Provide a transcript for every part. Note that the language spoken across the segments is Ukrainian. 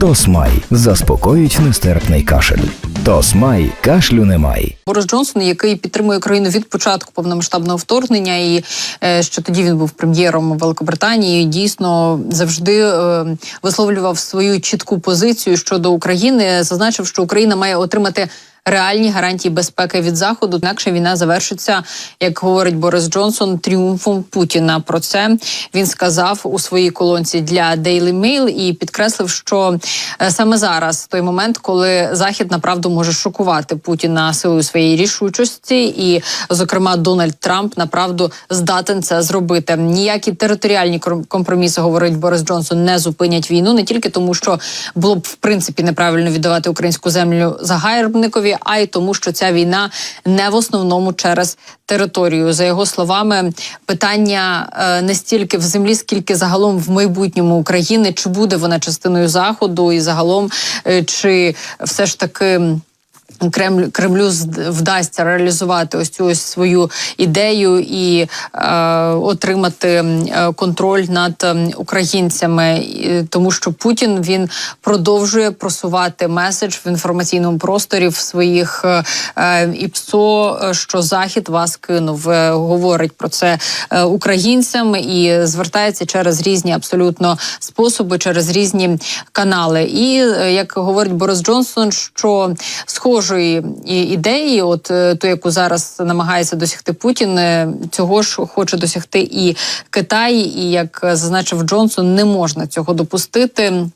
Тосмай заспокоїть нестерпний кашель. Тосмай кашлю немає. Борис Джонсон, який підтримує країну від початку повномасштабного вторгнення, і е, що тоді він був прем'єром Великобританії, дійсно завжди е, висловлював свою чітку позицію щодо України, зазначив, що Україна має отримати. Реальні гарантії безпеки від заходу, інакше війна завершиться, як говорить Борис Джонсон, тріумфом Путіна. Про це він сказав у своїй колонці для Daily Mail і підкреслив, що е, саме зараз той момент, коли захід направду може шокувати Путіна силою своєї рішучості, і, зокрема, Дональд Трамп направду здатен це зробити. Ніякі територіальні ком- компроміси, говорить Борис Джонсон, не зупинять війну не тільки тому, що було б в принципі неправильно віддавати українську землю загарбникові, а й тому, що ця війна не в основному через територію. За його словами, питання е, не стільки в землі, скільки загалом в майбутньому України, чи буде вона частиною заходу, і загалом е, чи все ж таки. Кремль Кремлю вдасться реалізувати ось цю ось свою ідею і е, отримати е, контроль над українцями, тому що Путін він продовжує просувати меседж в інформаційному просторі в своїх е, е, ІПСО, е, що Захід вас кинув. Е, Говорить про це українцям і звертається через різні абсолютно способи, через різні канали. І як говорить Борис Джонсон, що схожої ідеї, от е, ту, яку зараз намагається досягти Путін, е, цього ж хоче досягти і Китай. І як зазначив Джонсон, не можна цього допустити.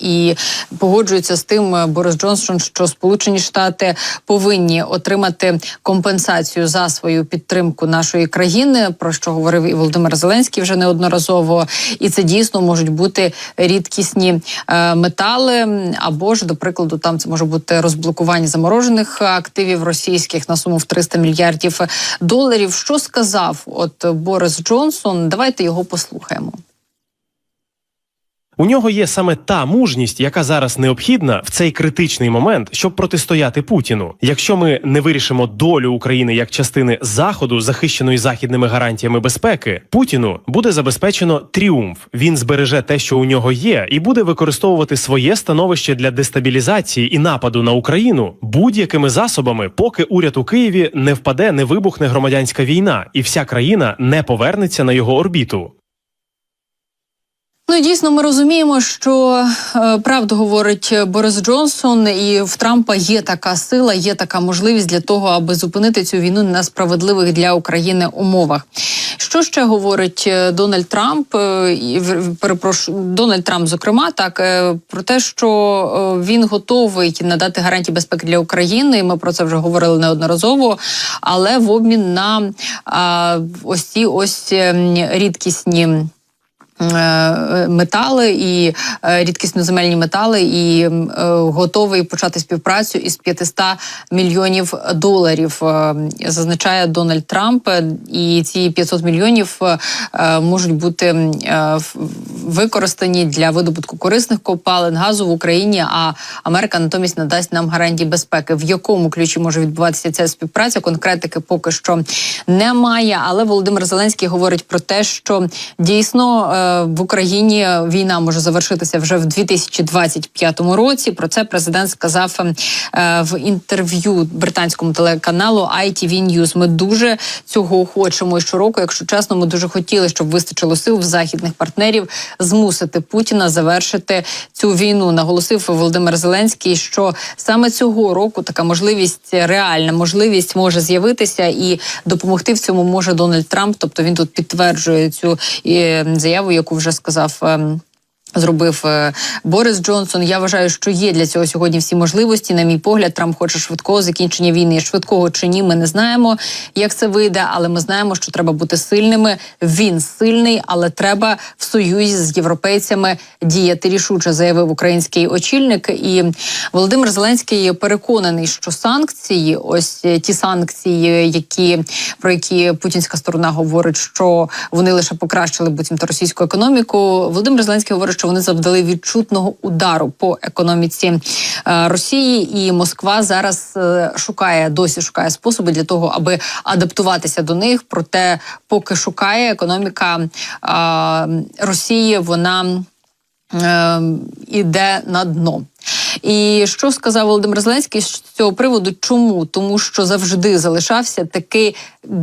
І погоджується з тим е, Борис Джонсон, що Сполучені Штати повинні отримати компенсацію за свою підтримку нашої країни, про що говорив і Володимир Зеленський вже неодноразово. І це дійсно можуть бути рідкісні е, метали, або ж, до прикладу, там це може бути розблокування заморожених активів російських на суму в 300 мільярдів доларів. Що сказав от Борис Джонсон? Давайте його послухаємо. У нього є саме та мужність, яка зараз необхідна в цей критичний момент, щоб протистояти Путіну. Якщо ми не вирішимо долю України як частини заходу, захищеної західними гарантіями безпеки, Путіну буде забезпечено тріумф. Він збереже те, що у нього є, і буде використовувати своє становище для дестабілізації і нападу на Україну будь-якими засобами, поки уряд у Києві не впаде, не вибухне громадянська війна, і вся країна не повернеться на його орбіту. Ну дійсно, ми розуміємо, що е, правду говорить Борис Джонсон, і в Трампа є така сила, є така можливість для того, аби зупинити цю війну на справедливих для України умовах. Що ще говорить е, Дональд Трамп? е, і Перепрошую, Дональд Трамп, зокрема, так е, про те, що е, він готовий надати гарантії безпеки для України. Ми про це вже говорили неодноразово, але в обмін на а, ось ці ось ем, рідкісні е, метали і е, рідкісноземельні метали, і е, готовий почати співпрацю із 500 мільйонів доларів, е, зазначає Дональд Трамп. Е, І ці 500 мільйонів е, е, можуть бути е, використані для видобутку корисних копалин газу в Україні. А Америка натомість надасть нам гарантії безпеки. В якому ключі може відбуватися ця співпраця? Конкретики поки що немає. Але Володимир Зеленський говорить про те, що дійсно е, в Україні війна може завершитися вже в 2025 році. Про це президент сказав е, в інтерв'ю британському телеканалу ITV News. Ми дуже цього хочемо. І щороку, якщо чесно, ми дуже хотіли, щоб вистачило сил в західних партнерів змусити Путіна завершити цю війну. Наголосив Володимир Зеленський, що саме цього року така можливість реальна можливість може з'явитися і допомогти в цьому може Дональд Трамп. Тобто він тут підтверджує цю е, заяву, яку вже сказав. Зробив е, Борис Джонсон. Я вважаю, що є для цього сьогодні всі можливості. На мій погляд, Трамп хоче швидкого закінчення війни. Швидкого чи ні, ми не знаємо, як це вийде, але ми знаємо, що треба бути сильними. Він сильний, але треба в союзі з європейцями діяти рішуче, заявив український очільник. І Володимир Зеленський переконаний, що санкції, ось е, ті санкції, які про які путінська сторона говорить, що вони лише покращили буцімто російську економіку. Володимир Зеленський говорить, що вони завдали відчутного удару по економіці е, Росії, і Москва зараз е, шукає досі шукає способи для того, аби адаптуватися до них. Проте, поки шукає економіка е, Росії, вона. іде на дно. І що сказав Володимир Зеленський з цього приводу? Чому? Тому що завжди залишався такий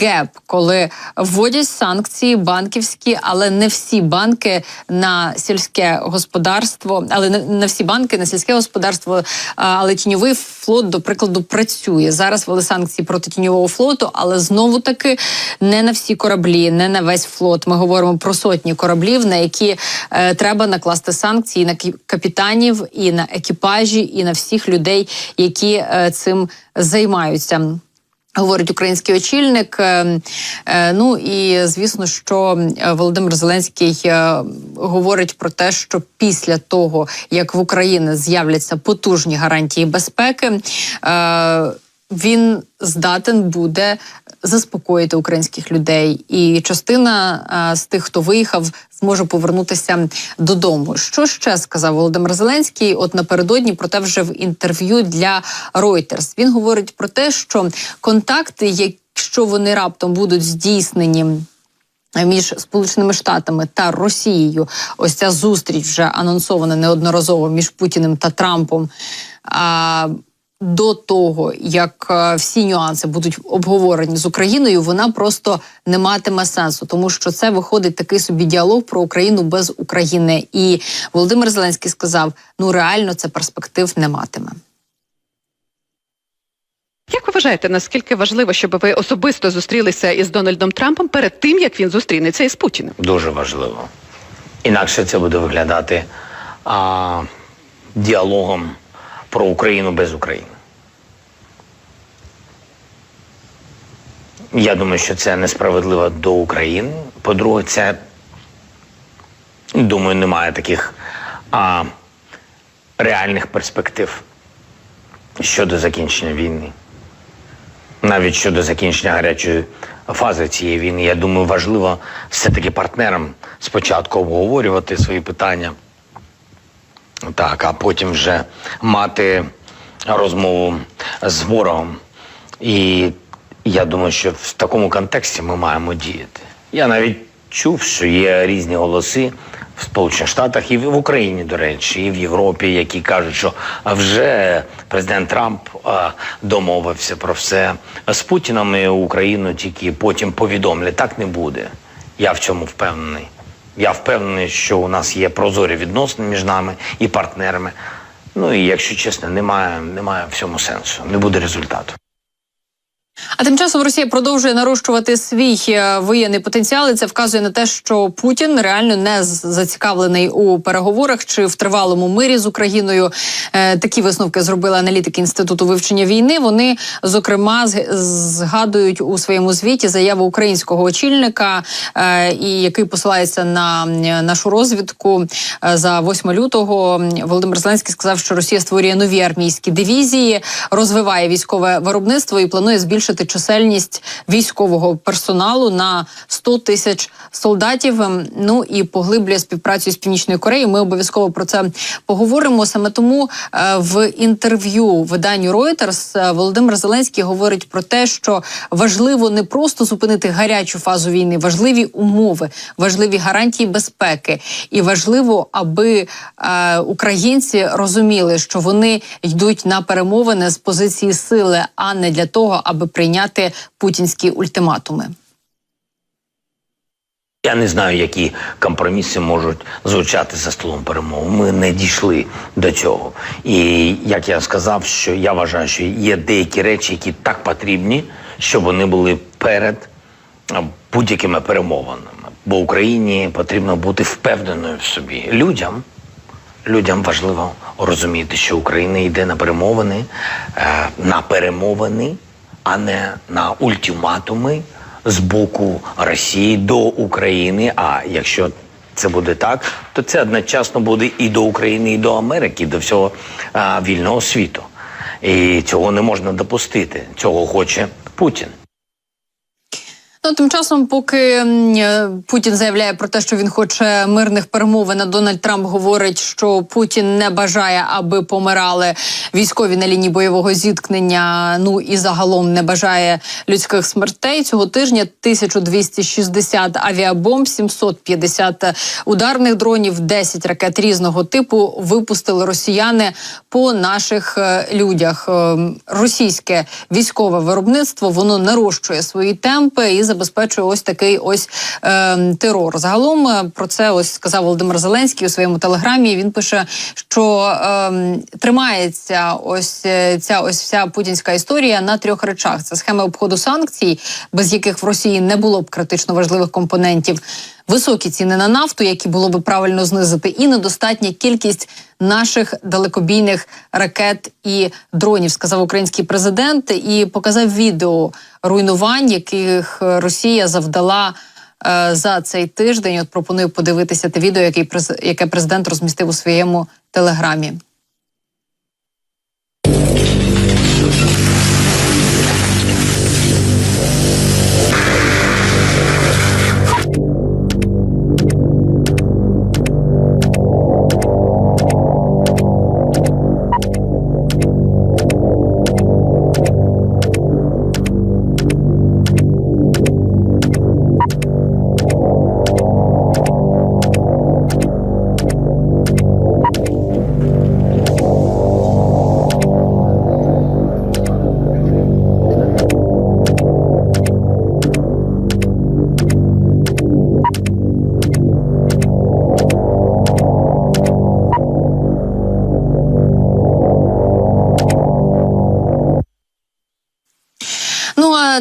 геп, коли вводять санкції банківські, але не всі банки на сільське господарство, але не, всі банки на сільське господарство, але тіньовий флот, до прикладу, працює. Зараз ввели санкції проти тіньового флоту, але знову таки не на всі кораблі, не на весь флот. Ми говоримо про сотні кораблів, на які е, треба накласти санкції на капітанів і на екіпажі, і на всіх людей, які е, цим займаються. Говорить український очільник. Е, е, Ну і звісно, що Володимир Зеленський говорить про те, що після того, як в Україні з'являться потужні гарантії безпеки, він здатен буде заспокоїти українських людей, і частина е, з тих, хто виїхав, зможе повернутися додому. Що ще сказав Володимир Зеленський? От напередодні, проте вже в інтерв'ю для Reuters. Він говорить про те, що контакти, якщо вони раптом будуть здійснені. Між Сполученими Штатами та Росією, ось ця зустріч вже анонсована неодноразово між Путіним та Трампом. А, до того, як е, всі нюанси будуть обговорені з Україною, вона просто не матиме сенсу, тому що це виходить такий собі діалог про Україну без України. І Володимир Зеленський сказав: ну реально це перспектив не матиме. Як ви вважаєте, наскільки важливо, щоб ви особисто зустрілися із Дональдом Трампом перед тим, як він зустрінеться із Путіним? Дуже важливо. Інакше це буде виглядати а, діалогом про Україну без України. Я думаю, що це несправедливо до України. По-друге, це думаю, немає таких а, реальних перспектив щодо закінчення війни. Навіть щодо закінчення гарячої фази цієї війни, я думаю, важливо все-таки партнерам спочатку обговорювати свої питання, так, а потім вже мати розмову з ворогом. І я думаю, що в такому контексті ми маємо діяти. Я навіть чув, що є різні голоси в Сполучених Штатах і в Україні, до речі, і в Європі, які кажуть, що вже президент Трамп домовився про все з Путіном і Україну тільки потім повідомлять. Так не буде. Я в цьому впевнений. Я впевнений, що у нас є прозорі відносини між нами і партнерами. Ну і якщо чесно, немає, немає в сенсу, не буде результату. А тим часом Росія продовжує нарощувати свій е, воєнний потенціал. і Це вказує на те, що Путін реально не зацікавлений у переговорах чи в тривалому мирі з Україною. Е, Такі висновки зробили аналітики інституту вивчення війни. Вони зокрема згадують у своєму звіті заяву українського очільника, е, і який посилається на нашу розвідку за 8 лютого. Володимир Зеленський сказав, що Росія створює нові армійські дивізії, розвиває військове виробництво і планує збільшити чисельність військового персоналу на 100 тисяч солдатів. Ем, Ну і поглиблює співпрацю з північною Кореєю. Ми обов'язково про це поговоримо. Саме тому е, в інтерв'ю виданню Reuters е, Володимир Зеленський говорить про те, що важливо не просто зупинити гарячу фазу війни, важливі умови, важливі гарантії безпеки, і важливо, аби е, українці розуміли, що вони йдуть на перемовини з позиції сили, а не для того, аби прийняти путінські ультиматуми. Я не знаю, які компроміси можуть звучати за столом перемов. Ми не дійшли до цього. І як я сказав, що я вважаю, що є деякі речі, які так потрібні, щоб вони були перед будь-якими перемовинами. Бо Україні потрібно бути впевненою в собі. Людям, людям важливо розуміти, що Україна йде на перемовини, е, на перемовини, а не на ультиматуми з боку Росії до України. А якщо це буде так, то це одночасно буде і до України, і до Америки, і до всього а, вільного світу. І цього не можна допустити. Цього хоче Путін. Ну, тим часом, поки е, Путін заявляє про те, що він хоче мирних перемовин, а Дональд Трамп говорить, що Путін не бажає, аби помирали військові на лінії бойового зіткнення. Ну і загалом не бажає людських смертей. Цього тижня 1260 авіабомб, 750 ударних дронів, 10 ракет різного типу випустили росіяни по наших е, людях. Е, Російське військове виробництво воно нарощує свої темпи і забезпечує ось такий ось е, терор. Загалом е, про це ось сказав Володимир Зеленський у своєму телеграмі. Він пише, що е, тримається ось е, ця ось вся путінська історія на трьох речах: це схеми обходу санкцій, без яких в Росії не було б критично важливих компонентів. Високі ціни на нафту, які було би правильно знизити, і недостатня кількість наших далекобійних ракет і дронів, сказав український президент, і показав відео руйнувань, яких Росія завдала е, за цей тиждень. От пропоную подивитися те відео, през- яке президент розмістив у своєму телеграмі.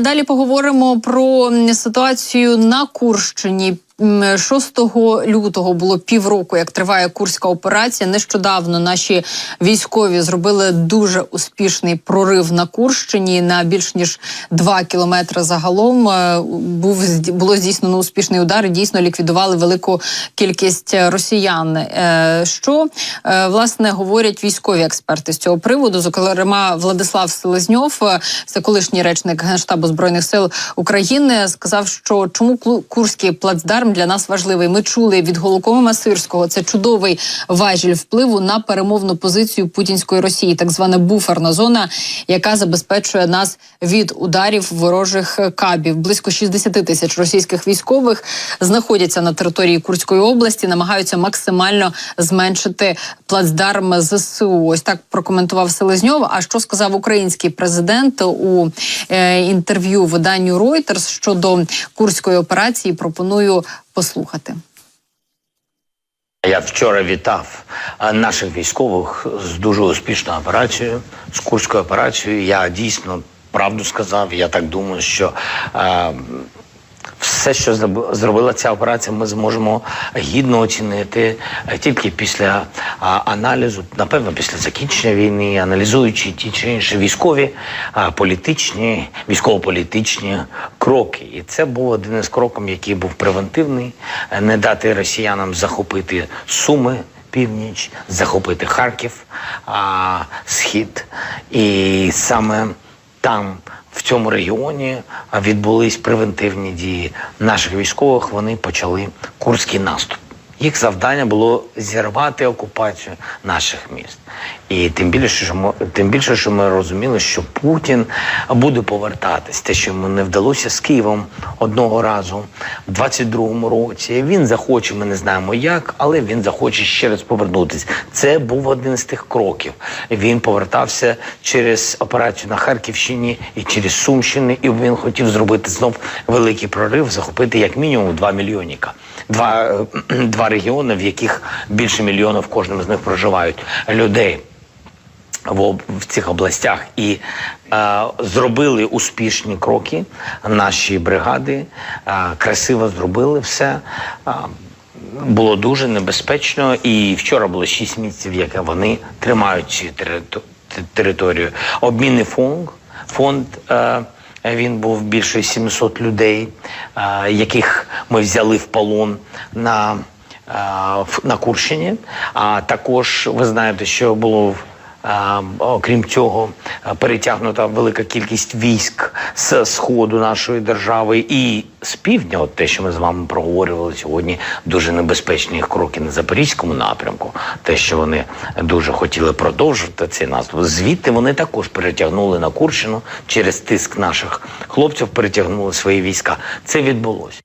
Далі поговоримо про ситуацію на Курщині. М, 6 лютого було півроку, як триває курська операція. Нещодавно наші військові зробили дуже успішний прорив на Курщині на більш ніж 2 кілометри загалом. Е, Був було здійснено успішний удар. і Дійсно ліквідували велику кількість росіян. Е, Що е, власне говорять військові експерти з цього приводу? Зокрема, Владислав Селезньов, це колишній речник генштабу збройних сил України, сказав, що чому Курський плацдарм для нас важливий. Ми чули від Голокома Сирського. Це чудовий важіль впливу на перемовну позицію путінської Росії, так звана буферна зона, яка забезпечує нас від ударів ворожих кабів. Близько 60 тисяч російських військових знаходяться на території Курської області, намагаються максимально зменшити плацдарм ЗСУ. Ось так прокоментував Селезньов. А що сказав український президент у е, інтерв'ю виданню Reuters щодо курської операції? Пропоную послухати. Я вчора вітав е, наших військових з дуже успішною операцією, з Курською операцією. Я дійсно правду сказав. Я так думаю, що е, все, що зроб- зробила ця операція, ми зможемо гідно оцінити е, тільки після аналізу, напевно, після закінчення війни, аналізуючи ті чи інші військові, політичні, військово-політичні кроки. І це був один із кроків, який був превентивний, е, не дати росіянам захопити Суми. Північ, захопити Харків, а, схід. І саме там, цьому регіоні, відбулись превентивні дії наших військових. Вони почали курський наступ. Їх завдання було зірвати окупацію наших міст. І тим більше, що ми, тим більше, що ми розуміли, що Путін буде повертатись. Те, що йому не вдалося з Києвом одного разу в 22-му році. Він захоче, ми не знаємо як, але він захоче ще раз повернутись. Це був один з тих кроків. Він повертався через операцію на Харківщині і через Сумщини, і він хотів зробити знов великий прорив, захопити як мінімум два мільйоніка. Два, е, два регіони, в яких більше мільйона в кожному з них проживають людей в, в цих областях і е, зробили успішні кроки. Наші бригади е, красиво зробили все. Е, було дуже небезпечно, і вчора було 6 місяців, яке вони тримають цю територію. Обмінний фонд, фонд е, він був більше 700 людей, е, яких ми взяли в полон на, е, на Курщині. А також ви знаєте, що було в окрім цього, перетягнута велика кількість військ з сходу нашої держави і з півдня, от те, що ми з вами проговорювали сьогодні, дуже небезпечні кроки на запорізькому напрямку. Те, що вони дуже хотіли продовжити цей наступ. Звідти вони також перетягнули на Курщину через тиск наших хлопців, перетягнули свої війська. Це відбулося.